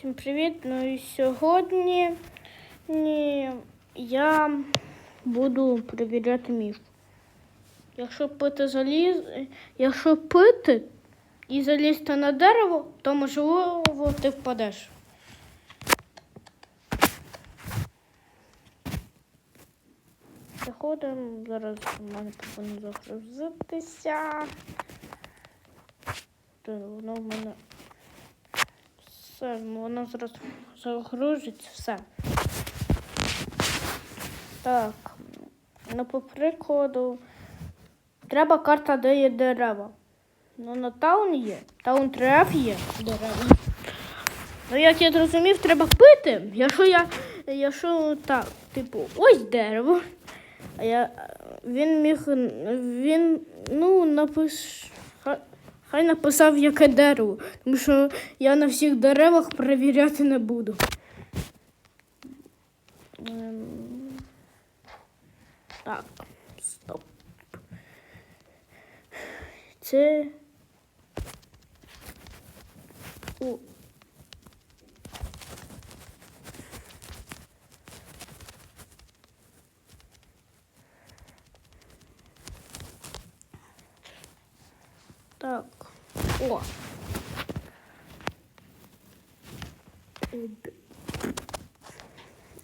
Всім привіт! Ну і сьогодні я буду перевіряти міф. Якщо пити заліз, якщо пити і залізти на дерево, то можливо ти впадеш. Заходимо, зараз у мене повинно загрузитися. Воно в мене все, воно зараз загрузиться, все. Так, ну по прикладу, треба карта, де є дерева. Ну на таун є, таун треф є дерева. Ну, як я зрозумів, треба пити. Якщо я. Якщо так, типу, ось дерево. А я. Він міг. Він. Ну, напиш. Ха- Хай написав, яке дерево. Тому що я на всіх деревах перевіряти не буду. Ем, Так, стоп. Це. О. Так. О.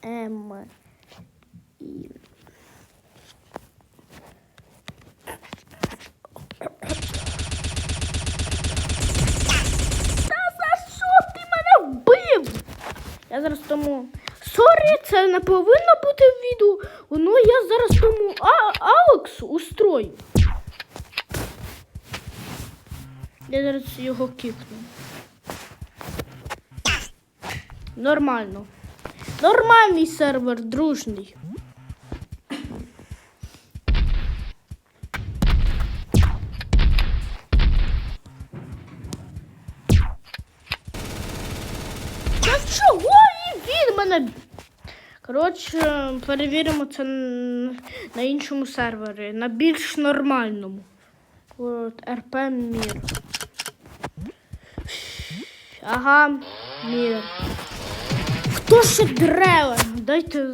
М. І. Я зараз тому. Сорі, це не повинно бути в відео. Воно я зараз тому а, Алексу устрою. Я зараз його кикну. Нормально. Нормальний сервер, дружний. Та чого і він мене? Коротше, перевіримо це на іншому сервері, на більш нормальному. От РП Мір. Ага, мір. Хто ще дерева? Дайте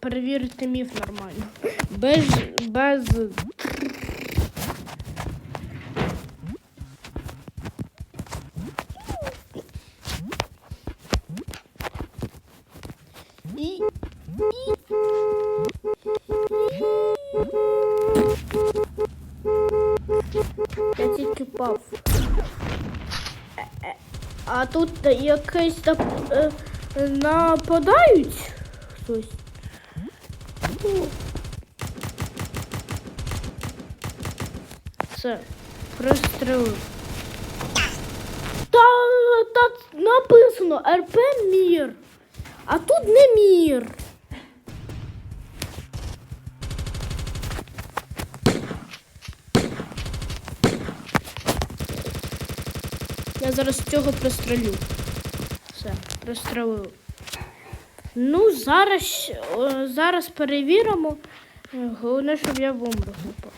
перевірити міф нормально. Без. без. Я тільки пав. А тут якесь так е, нападають хтось. Ну. Все, пристрелив. Та, та написано РП мір. А тут не мір. Я зараз цього пристрелю. Все, прострелив. Ну, зараз, зараз перевіримо. Головне, щоб я бомбу попав.